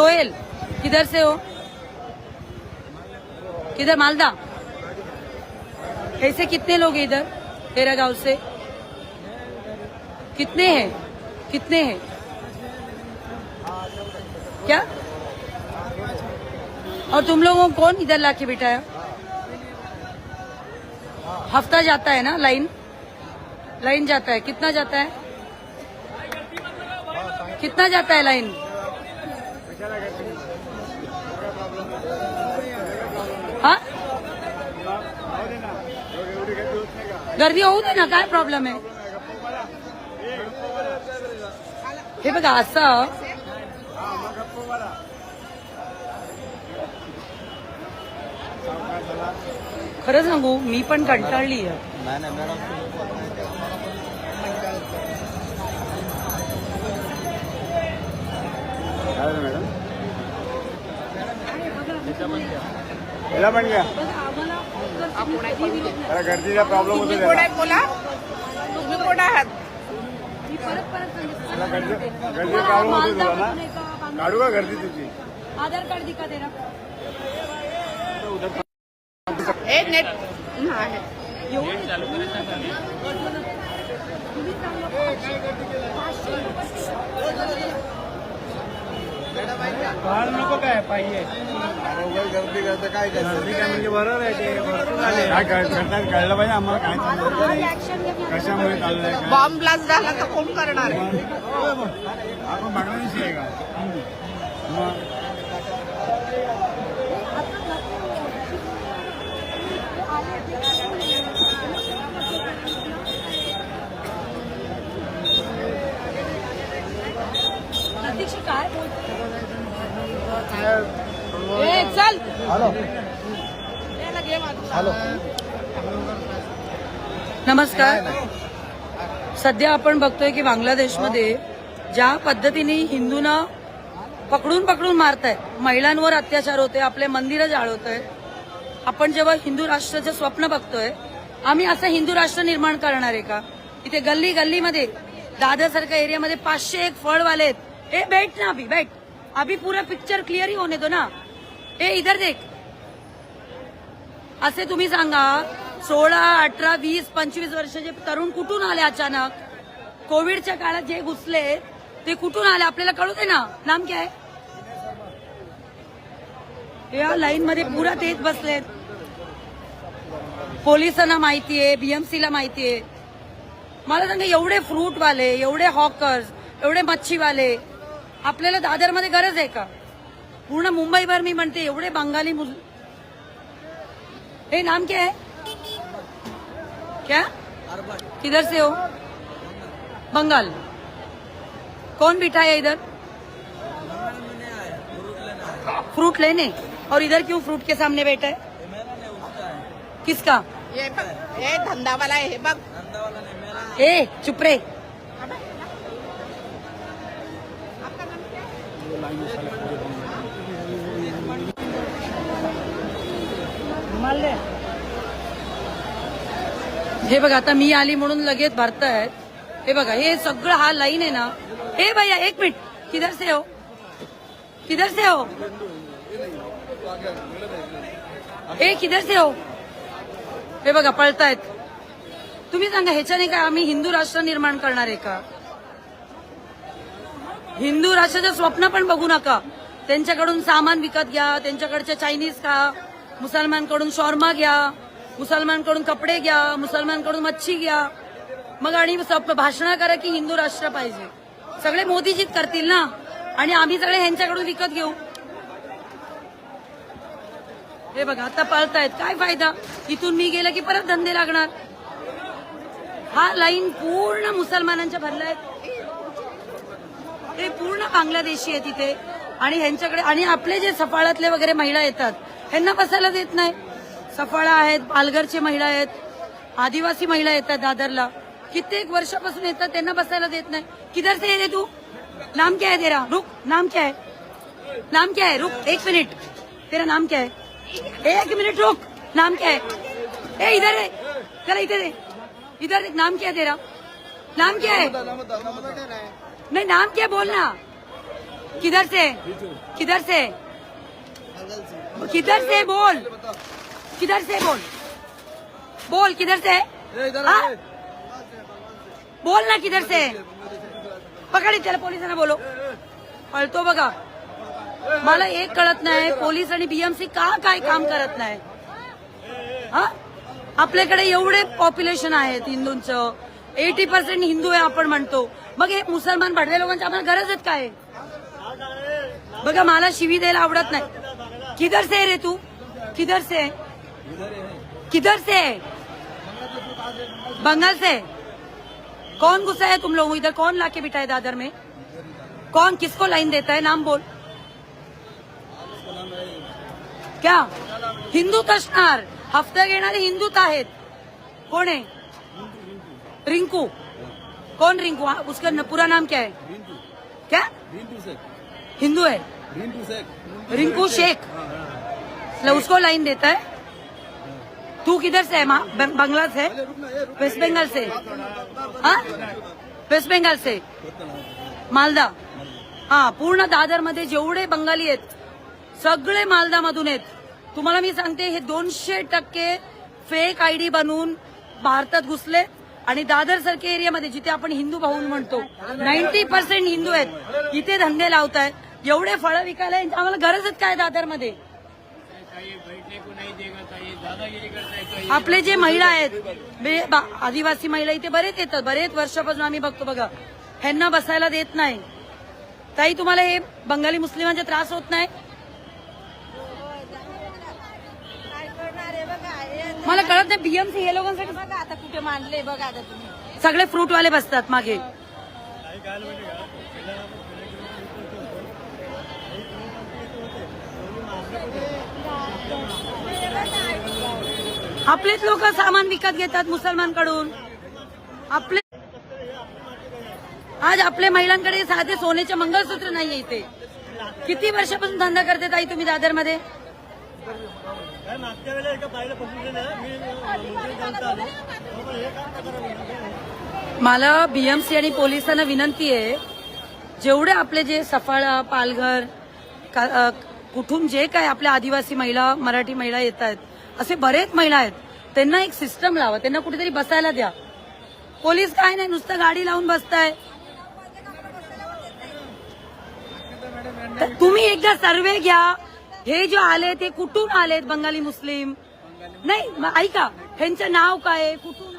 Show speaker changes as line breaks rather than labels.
सोहेल, किधर से हो? किधर, मालदा? ऐसे कितने लोग हैं इधर तेरा गाँव से? कितने हैं? कितने हैं? क्या? और तुम लोगों को कौन इधर लाके बिठाया? हफ़्ता जाता है ना, लाइन? लाइन जाता है, कितना जाता है? कितना जाता है लाइन? हा? गर्दी होऊ दे ना काय प्रॉब्लेम आहे? हे बघा असं खरं सांगू मी पण कंटाळली आहे
नाही नाही मॅडम काय झालं मॅडम याला पण घ्या. जरा गर्दीचा प्रॉब्लेम होतो
कोण बोला? तुम्ही कोण आहात?
त्याला गर्दी गर्दी प्रॉब्लेम होतो तुला ना. काढू का गर्दी तुझी?
आधार कार्ड दिखा तेरा
ए नेट नाही.
नको काय पाहिजे.
गर्दी करतं काय
गर्दी काय म्हणजे बरोबर आहे ते भरपूर आले
काय कर- करतात? कळलं पाहिजे आम्हाला काय चाललंय? कशामुळे चाललंय?
बॉम्ब ब्लास्ट झाला तर कोण करणार? आहे
आपण बांगलादेशी आहे का मग
प्रतीक्षा काय बोलते ए, चल
हॅलो.
नमस्कार. सध्या आपण बघतोय की बांगलादेशमध्ये ज्या पद्धतीने हिंदूंना पकडून पकडून मारतायत महिलांवर अत्याचार होते आपले मंदिरं जाळवत आहेत आपण जेव्हा हिंदू राष्ट्राचं स्वप्न बघतोय आम्ही असं हिंदू राष्ट्र निर्माण करणार आहे का? इथे गल्ली गल्लीमध्ये दादरसारख्या एरियामध्ये पाचशे एक फळवाले आहेत. ए बैठ ना अभी बैठ अभी पूरा पिक्चर क्लिअर ही होने दो ना. ए इधर देख. असे तुम्ही सांगा सोळा अठरा वीस पंचवीस वर्षाचे तरुण कुठून आले अचानक? कोविडच्या काळात जे घुसले ते कुठून आले? आपल्याला कळू दे ना. नाम काय? या लाईन मध्ये पुरा तेच बसलेत. पोलिसांना माहितीये बीएमसीला माहितीये मला सांगा एवढे फ्रूटवाले एवढे हॉकर्स एवढे मच्छीवाले आपल्याला दादरमध्ये गरज आहे का? पूर्ण मुंबईभर मी म्हणते एवढे बंगाली ए नाम क्या है? क्या? किधर से हो? बंगाल. कौन बिठा है इधर? फ्रूट लेने। और इधर क्यों फ्रूट के सामने बैठा है? किसका?
बघ हे धंदावाला आहे हे बघ.
ए चुप रे. हे? हे। बघा आता मी आली म्हणून लगेच भरतायत. हे बघा हे सगळं हा लाईन आहे ना. हे भैया एक मिनिट. किधर से हो? किधर से हो? हे किधर से हो? हे बघा पळतायत. तुम्ही सांगा ह्याच्याने काय आम्ही हिंदू राष्ट्र निर्माण करणार आहे का? हिंदू राष्ट्राचं स्वप्न पण बघू नका. त्यांच्याकडून सामान विकत घ्या त्यांच्याकडच्या चायनीज खा. मुसलमानकडून शॉर्मा घ्या मुसलमानकडून कपडे घ्या मुसलमानकडून मच्छी घ्या. मग आणि भाषण करा की हिंदू राष्ट्र पाहिजे. सगळे मोदीजीत करतील ना? आणि आम्ही सगळे ह्यांच्याकडून विकत घेऊ. हे बघा आता पळतायत. काय फायदा? इथून मी गेलं की परत धंदे लागणार. हा लाईन पूर्ण मुसलमानांच्या भरलाय. ते पूर्ण बांगलादेशी आहे तिथे. आणि ह्यांच्याकडे आणि आपले जे सफाळातले वगैरे महिला येतात ह्यांना बसायला देत नाही. सफाळा आहेत पालघरचे महिला आहेत आदिवासी महिला येतात दादरला. कित्येक वर्षापासून येतात त्यांना बसायला देत नाही. किधर से ये तू? नाम क्या है तेरा? रुक नाम क्या है? नाम क्या है? रुक एक मिनट. तेरा नाम क्या है? एक मिनट रुक. नाम क्या है? ए इधर है. चला इधर है. इधर नाम क्या है तेरा? नाम क्या है। नहीं नाम क्या है? बोलना. किधर से? किधर से? किधर से बोल? किधर से बोल? बोल किधर से? बोल ना किधर से? पकड त्याला पोलिसांना बोलो। पळतो बघा। मला एक कळत नाही पोलीस आणि बीएमसी का काय काम करत नाही? हा? आपल्याकडे एवढे पॉप्युलेशन आहेत हिंदूंचं. एटी पर्सेंट हिंदू आहे आपण म्हणतो. मग हे मुसलमान भडव्या लोकांची आम्हाला गरजच काय? आहे? बघा मला शिवी द्यायला आवडत नाही. किधर से है रे तू? किधर से है? किधर से है? बंगाल से कौन गुस्सा है तुम लोग इधर कौन लाके बिठाए दादर में? कौन किसको लाइन देता है? नाम बोल। क्या? हिंदूत असणार हफ़्ता घेणारे हिंदूत आहेत. कोण आहे? रिंकू. कौन रिंकू? हाँ, उसका पूरा नाम क्या है? क्या? हिंदू है रिंकू शेख मतलब उसको लाइन देता है तू किधर से है मा- बंगला से वेस्ट बंगाल से हाँ वेस्ट बंगाल से मालदा हा पूर्ण दादरमध्ये जेवढे बंगाली आहेत सगळे मालदा मधून आहेत तुम्हाला मी सांगते हे दोनशे टक्के फेक आयडी बनवून भारतात घुसले आणि दादर सारख्या एरियामध्ये जिथे आपण हिंदू भाऊ म्हणतो नाईन्टी पर्सेंट हिंदू आहेत इथे धंदे लावतायत एवढे फळं विकायला आम्हाला गरजच काय दादरमध्ये? आपले जे महिला आहेत आदिवासी महिला इथे बरेच येतात. बरेच वर्षापासून आम्ही बघतो बघा. ह्यांना बसायला देत नाही. ताई तुम्हाला हे बंगाली मुस्लिमांचा त्रास होत नाही? मला कळत नाही बीएमसी हे लोकांसाठी
बघा आता कुठे मांडले बघा आता तुम्ही.
सगळे फ्रूटवाले बसतात मागे. आपलेच लोक सामान विकत घेतात मुसलमानकडून. आपले आज आपल्या महिलांकडे साधे सोन्याचे मंगळसूत्र नाहीये इथे. किती वर्षापासून धंदा करते ताई तुम्ही दादरमध्ये? मला बीएमसी आणि पोलिसांना विनंती आहे जेवढे आपले जे सफाळा पालघर का- कुठून जे काय आपल्या आदिवासी महिला मराठी महिला येत आहेत असे बरेच महिला आहेत. त्यांना एक सिस्टम लावा. त्यांना कुठेतरी बसायला द्या. पोलीस काय नाही नुसतं गाडी लावून बसताय. तर तुम्ही एकदा सर्वे घ्या. हे जे आले ते कुठून आलेत बंगाली मुस्लिम? नाही मग ऐका. ह्यांचं नाव काय आहे? कुठून